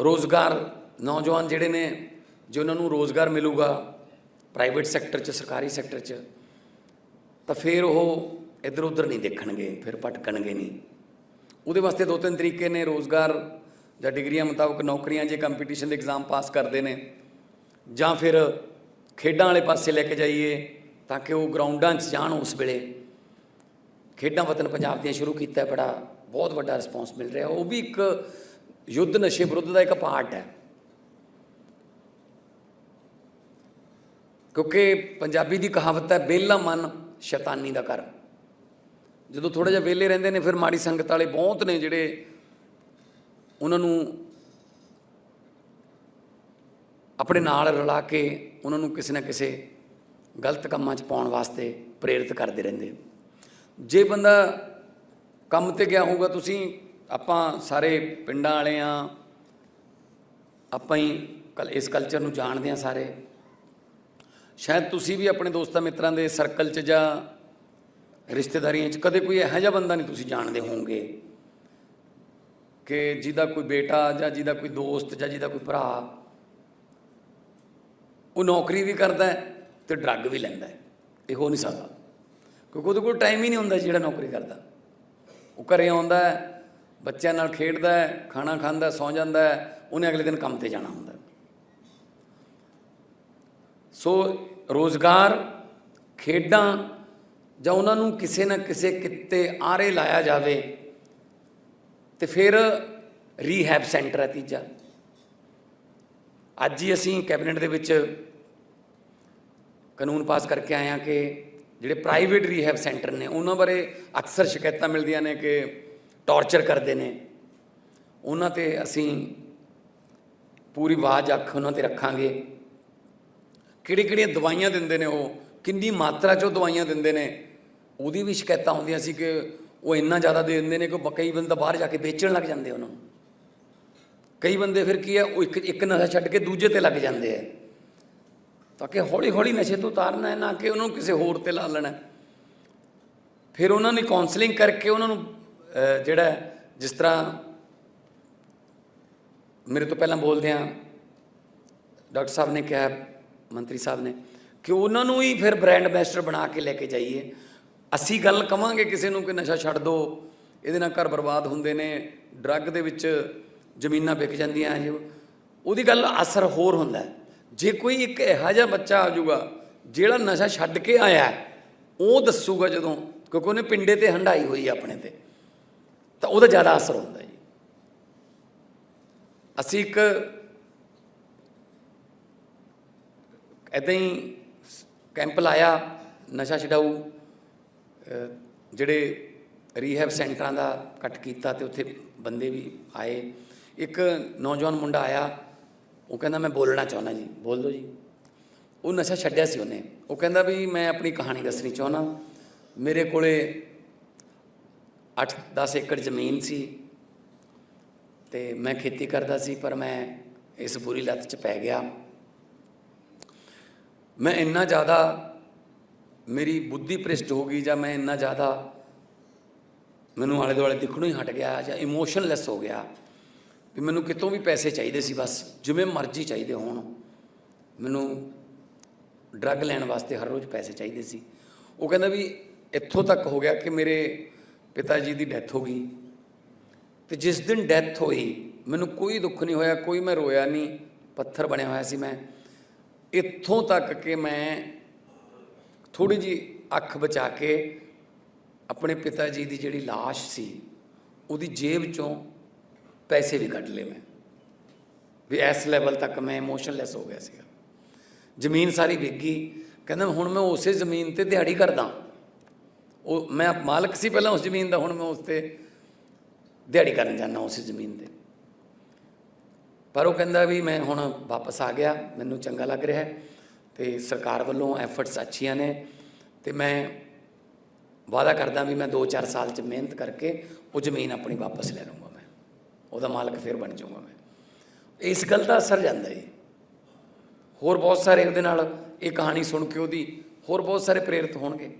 ਰੋਜ਼ਗਾਰ ਨੌਜਵਾਨ ਜਿਹੜੇ ਨੇ, ਜੇ ਉਹਨਾਂ ਨੂੰ ਰੋਜ਼ਗਾਰ ਮਿਲੂਗਾ ਪ੍ਰਾਈਵੇਟ ਸੈਕਟਰ 'ਚ, ਸਰਕਾਰੀ ਸੈਕਟਰ 'ਚ, ਤਾਂ ਫਿਰ ਉਹ ਇੱਧਰ ਉੱਧਰ ਨਹੀਂ ਦੇਖਣਗੇ, ਫਿਰ ਭਟਕਣਗੇ ਨਹੀਂ। ਉਹਦੇ ਵਾਸਤੇ ਦੋ ਤਿੰਨ ਤਰੀਕੇ ਨੇ ਰੋਜ਼ਗਾਰ ਜਾਂ ਡਿਗਰੀਆਂ ਮੁਤਾਬਕ ਨੌਕਰੀਆਂ, ਜੇ ਕੰਪੀਟੀਸ਼ਨ ਦੇ ਐਗਜ਼ਾਮ ਪਾਸ ਕਰਦੇ ਨੇ, ਜਾਂ ਫਿਰ ਖੇਡਾਂ ਵਾਲੇ ਪਾਸੇ ਲੈ ਕੇ ਜਾਈਏ, ਤਾਂ ਕਿ ਉਹ ਗਰਾਊਂਡਾਂ 'ਚ ਜਾਣ ਉਸ ਵੇਲੇ। ਖੇਡਾਂ ਵਤਨ ਪੰਜਾਬ ਦੀਆਂ ਸ਼ੁਰੂ ਕੀਤਾ, ਬੜਾ, ਬਹੁਤ ਵੱਡਾ ਰਿਸਪੌਂਸ ਮਿਲ ਰਿਹਾ। ਉਹ ਵੀ ਇੱਕ ਯੁੱਧ ਨਸ਼ੇ ਵਿਰੁੱਧ ਦਾ ਇੱਕ ਪਾਰਟ ਹੈ। ਕਿਉਂਕਿ ਪੰਜਾਬੀ ਦੀ ਕਹਾਵਤ ਹੈ ਬੇਲਾ ਮਨ ਸ਼ੈਤਾਨੀ ਦਾ ਘਰ। ਜਦੋਂ ਥੋੜਾ ਜਿਹਾ ਵਿਹਲੇ ਰਹਿੰਦੇ ਨੇ, ਫਿਰ ਮਾੜੀ ਸੰਗਤ ਵਾਲੇ ਬਹੁਤ ਨੇ ਜਿਹੜੇ ਉਹਨਾਂ ਨੂੰ ਆਪਣੇ ਨਾਲ ਰਲਾ ਕੇ ਉਹਨਾਂ ਨੂੰ ਕਿਸੇ ਨਾ ਕਿਸੇ ਗਲਤ ਕੰਮਾਂ 'ਚ ਪਾਉਣ ਵਾਸਤੇ ਪ੍ਰੇਰਿਤ ਕਰਦੇ ਰਹਿੰਦੇ ਜੇ ਬੰਦਾ ਕੰਮ ਤੇ ਗਿਆ ਹੋਊਗਾ, ਤੁਸੀਂ ਆਪਾਂ ਸਾਰੇ ਪਿੰਡਾਂ ਵਾਲੇ ਆ ਆਪਾਂ ਹੀ ਕਲ, ਇਸ ਕਲਚਰ ਨੂੰ ਜਾਣਦੇ ਆ ਸਾਰੇ। ਸ਼ਾਇਦ ਤੁਸੀਂ ਵੀ ਆਪਣੇ ਦੋਸਤਾਂ ਮਿੱਤਰਾਂ ਦੇ ਸਰਕਲ 'ਚ ਜਾਂ ਰਿਸ਼ਤੇਦਾਰੀਆਂ 'ਚ ਕਦੇ ਕੋਈ ਇਹੋ ਜਿਹਾ ਬੰਦਾ ਨਹੀਂ ਤੁਸੀਂ ਜਾਣਦੇ ਹੋਵੋਗੇ ਕਿ ਜਿਹਦਾ ਕੋਈ ਬੇਟਾ ਜਾਂ ਜਿਹਦਾ ਕੋਈ ਦੋਸਤ ਜਾਂ ਜਿਹਦਾ ਕੋਈ ਭਰਾ ਉਹ ਨੌਕਰੀ ਵੀ ਕਰਦਾ ਹੈ ਤੇ ਡਰੱਗ ਵੀ ਲੈਂਦਾ ਹੈ। ਇਹ ਹੋ ਨਹੀਂ ਸਕਦਾ। ਕਿਉਂਕਿ ਉਹਦੇ ਕੋਲ ਟਾਈਮ ਹੀ ਨਹੀਂ ਹੁੰਦਾ ਜਿਹੜਾ ਨੌਕਰੀ ਕਰਦਾ। ਉਹ ਘਰੇ ਆਉਂਦਾ ਹੈ ਬੱਚਿਆਂ ਨਾਲ ਖੇਡਦਾ ਹੈ ਖਾਣਾ ਖਾਂਦਾ ਹੈ, ਸੌਂ ਜਾਂਦਾ ਹੈ ਉਹਨੇ ਅਗਲੇ ਦਿਨ ਕੰਮ ਤੇ ਜਾਣਾ ਹੁੰਦਾ ਸੋ ਰੋਜ਼ਗਾਰ ਖੇਡਾਂ ਜਾਂ ਉਹਨਾਂ ਨੂੰ ਕਿਸੇ ਨਾ ਕਿਸੇ ਕਿੱਤੇ ਆਰੇ ਲਾਇਆ ਜਾਵੇ ਤੇ ਫਿਰ ਰੀਹੈਬ ਸੈਂਟਰ ਹੈ ਤੀਜਾ। ਅੱਜ ਹੀ ਅਸੀਂ ਕੈਬਨਿਟ ਦੇ ਵਿੱਚ ਕਾਨੂੰਨ ਪਾਸ ਕਰਕੇ ਆਏ ਹਾਂ ਕਿ ਜਿਹੜੇ ਪ੍ਰਾਈਵੇਟ ਰੀਹੈਬ ਸੈਂਟਰ ਨੇ ਉਹਨਾਂ ਬਾਰੇ ਅਕਸਰ ਸ਼ਿਕਾਇਤਾਂ ਮਿਲਦੀਆਂ ਨੇ ਕਿ ਟੌਰਚਰ ਕਰਦੇ ਨੇ। ਉਹਨਾਂ ਤੇ ਅਸੀਂ ਪੂਰੀ ਆਵਾਜ਼, ਅੱਖ ਉਹਨਾਂ ਤੇ ਰੱਖਾਂਗੇ। ਕਿਹੜੀ ਕਿਹੜੀਆਂ ਦਵਾਈਆਂ ਦਿੰਦੇ ਨੇ ਉਹ? ਕਿੰਨੀ ਮਾਤਰਾ 'ਚ ਉਹ ਦਵਾਈਆਂ ਦਿੰਦੇ ਨੇ? ਉਹਦੀ ਵੀ ਸ਼ਿਕਾਇਤਾਂ ਹੁੰਦੀਆਂ ਸੀ ਕਿ ਉਹ ਇੰਨਾ ਜ਼ਿਆਦਾ ਦੇ ਦਿੰਦੇ ਨੇ ਕਿ ਉਹ ਕਈ ਬੰਦਾ ਬਾਹਰ ਜਾ ਕੇ ਵੇਚਣ ਲੱਗ ਜਾਂਦੇ ਉਹਨਾਂ। ਨੂੰ ਕਈ ਬੰਦੇ ਫਿਰ ਕੀ ਹੈ, ਉਹ ਇੱਕ ਇੱਕ ਨਸ਼ਾ ਛੱਡ ਕੇ ਦੂਜੇ ਤੇ ਲੱਗ ਜਾਂਦੇ ਆ। ਤਾਂ ਕਿ ਹੌਲੀ ਹੌਲੀ ਨਸ਼ੇ ਤੋਂ ਉਤਾਰਨਾ ਹੈ, ਨਾ ਕਿ ਉਹਨਾਂ ਨੂੰ ਕਿਸੇ ਹੋਰ ਤੇ ਲਾ ਲੈਣਾ ਫਿਰ ਉਹਨਾਂ ਨੇ ਕਾਉਂਸਲਿੰਗ ਕਰਕੇ ਉਹਨਾਂ ਨੂੰ ਜਿਹੜਾ ਜਿਸ ਤਰ੍ਹਾਂ ਮੇਰੇ ਤੋਂ ਪਹਿਲਾਂ ਬੋਲਦਿਆਂ ਡਾਕਟਰ ਸਾਹਿਬ ਨੇ ਕਿਹਾ, ਮੰਤਰੀ ਸਾਹਿਬ ਨੇ, ਕਿ ਉਹਨਾਂ ਨੂੰ ਹੀ ਫਿਰ ਬ੍ਰਾਂਡ ਐਂਬੈਸਡਰ ਬਣਾ ਕੇ ਲੈ ਕੇ ਜਾਈਏ। ਅਸੀਂ ਗੱਲ ਕਵਾਂਗੇ ਕਿਸੇ ਨੂੰ ਕਿ ਨਸ਼ਾ ਛੱਡ ਦੋ, ਇਹਦੇ ਨਾਲ ਘਰ ਬਰਬਾਦ ਹੁੰਦੇ ਨੇ ਡਰੱਗ ਦੇ ਵਿੱਚ ਜ਼ਮੀਨਾਂ ਵਿਕ ਜਾਂਦੀਆਂ ਇਹ। ਉਹਦੀ ਗੱਲ ਅਸਰ ਹੋਰ ਹੁੰਦਾ ਜੇ ਕੋਈ ਇੱਕ ਇਹੋ ਜਿਹਾ ਬੱਚਾ ਆ ਜਾਊਗਾ, ਜਿਹੜਾ ਨਸ਼ਾ ਛੱਡ ਕੇ ਆਇਆ ਉਹ ਦੱਸੂਗਾ ਜਦੋਂ, ਕਿਉਂਕਿ ਉਹਨੇ ਪਿੰਡੇ ਤੇ ਹੰਡਾਈ ਹੋਈ ਆਪਣੇ ਤੇ। ਤਾਂ ਉਹਦਾ ਜ਼ਿਆਦਾ ਅਸਰ ਹੁੰਦਾ ਜੀ। ਅਸੀਂ ਇੱਕ ਇੱਦਾਂ ਹੀ ਕੈਂਪ ਲਾਇਆ, ਨਸ਼ਾ ਛਡਾਊ, ਅਹ ਜਿਹੜੇ ਰੀਹੈਬ ਸੈਂਟਰਾਂ ਦਾ ਕੱਟ ਕੀਤਾ ਤੇ ਉੱਥੇ ਬੰਦੇ ਵੀ ਆਏ। ਇੱਕ ਨੌਜਵਾਨ ਮੁੰਡਾ ਆਇਆ, ਉਹ ਕਹਿੰਦਾ, ਮੈਂ ਬੋਲਣਾ ਚਾਹੁੰਦਾ ਜੀ, ਬੋਲ ਦਿਓ ਜੀ। ਉਹ ਨਸ਼ਾ ਛੱਡਿਆ ਸੀ ਉਹਨੇ। ਉਹ ਕਹਿੰਦਾ ਵੀ, ਮੈਂ ਆਪਣੀ ਕਹਾਣੀ ਦੱਸਣੀ ਚਾਹੁੰਦਾ। ਮੇਰੇ ਕੋਲੇ 8-10 ਏਕੜ ਜ਼ਮੀਨ ਸੀ ਤੇ ਮੈਂ ਖੇਤੀ ਕਰਦਾ ਸੀ, ਪਰ ਮੈਂ ਇਸ ਬੁਰੀ ਲੱਤ 'ਚ ਪੈ ਗਿਆ। ਮੈਂ ਇੰਨਾ ਜ਼ਿਆਦਾ ਮੇਰੀ ਬੁੱਧੀ ਭ੍ਰਿਸ਼ਟ ਹੋ ਗਈ ਜਾਂ ਮੈਂ ਇੰਨਾ ਜ਼ਿਆਦਾ ਮੈਨੂੰ ਆਲੇ ਦੁਆਲੇ ਦਿਖਣੋਂ ਹੀ ਹਟ ਗਿਆ ਜਾਂ ਇਮੋਸ਼ਨਲੈਸ ਹੋ ਗਿਆ ਵੀ ਮੈਨੂੰ ਕਿਤੋਂ ਵੀ ਪੈਸੇ ਚਾਹੀਦੇ ਸੀ ਬਸ, ਜਿਵੇਂ ਮਰਜ਼ੀ ਚਾਹੀਦੇ ਹੋਣ। ਮੈਨੂੰ ਡਰੱਗ ਲੈਣ ਵਾਸਤੇ ਹਰ ਰੋਜ਼ ਪੈਸੇ ਚਾਹੀਦੇ ਸੀ। ਉਹ ਕਹਿੰਦਾ ਵੀ ਇੱਥੋਂ ਤੱਕ ਹੋ ਗਿਆ ਕਿ ਮੇਰੇ ਪਿਤਾ ਜੀ ਦੀ ਡੈਥ ਹੋ ਗਈ। ਤੇ ਜਿਸ ਦਿਨ ਡੈਥ ਹੋਈ, ਮੈਨੂੰ ਕੋਈ ਦੁੱਖ ਨਹੀਂ ਹੋਇਆ, ਕੋਈ ਮੈਂ ਰੋਇਆ ਨਹੀਂ, ਪੱਥਰ ਬਣਿਆ ਹੋਇਆ ਸੀ ਮੈਂ। ਇੱਥੋਂ ਤੱਕ ਕਿ ਮੈਂ ਥੋੜੀ ਜੀ ਅੱਖ ਬਚਾ ਕੇ ਆਪਣੇ ਪਿਤਾ ਜੀ ਦੀ ਜਿਹੜੀ লাশ ਸੀ, ਉਹਦੀ ਜੇਬ ਚੋਂ ਪੈਸੇ ਵੀ ਕੱਢ ਲਏ ਮੈਂ। ਵੀ ਇਸ ਲੈਵਲ ਤੱਕ ਮੈਂ ਇਮੋਸ਼ਨਲੈਸ ਹੋ ਗਿਆ ਸੀਗਾ। ਜ਼ਮੀਨ ਸਾਰੀ ਵਿਕ ਗਈ। ਕਹਿੰਦਾ, ਹੁਣ ਮੈਂ ਉਸੇ ਜ਼ਮੀਨ ਤੇ ਦਿਹਾੜੀ ਕਰਦਾ। ਉਹ ਮੈਂ ਮਾਲਕ ਸੀ ਪਹਿਲਾਂ ਉਸ ਜ਼ਮੀਨ ਦਾ, ਹੁਣ ਮੈਂ ਉਸ ਤੇ ਦਿਹਾੜੀ ਕਰਨ ਜਾਂਦਾ ਉਸ ਜ਼ਮੀਨ ਤੇ। ਪਰ ਉਹ ਕਹਿੰਦਾ ਵੀ ਮੈਂ ਹੁਣ ਵਾਪਸ ਆ ਗਿਆ, ਮੈਨੂੰ ਚੰਗਾ ਲੱਗ ਰਿਹਾ ਹੈ ਤੇ ਸਰਕਾਰ ਵੱਲੋਂ ਐਫਰਟਸ ਅੱਛੀਆਂ ਨੇ ਤੇ ਮੈਂ ਵਾਅਦਾ ਕਰਦਾ ਵੀ ਮੈਂ 2-4 ਸਾਲ ਚ ਮਿਹਨਤ ਕਰਕੇ ਉਹ ਜ਼ਮੀਨ ਆਪਣੀ ਵਾਪਸ ਲੈ ਲਵਾਂਗਾ ਮੈਂ। ਉਹਦਾ ਮਾਲਕ ਫਿਰ ਬਣ ਜਾਊਂਗਾ ਮੈਂ। ਇਸ ਗੱਲ ਦਾ ਅਸਰ ਜਾਂਦਾ ਜੀ। ਹੋਰ ਬਹੁਤ ਸਾਰੇ ਉਹਦੇ ਨਾਲ ਇਹ ਕਹਾਣੀ ਸੁਣ ਕੇ ਉਹਦੀ ਹੋਰ ਬਹੁਤ ਸਾਰੇ ਪ੍ਰੇਰਿਤ ਹੋਣਗੇ।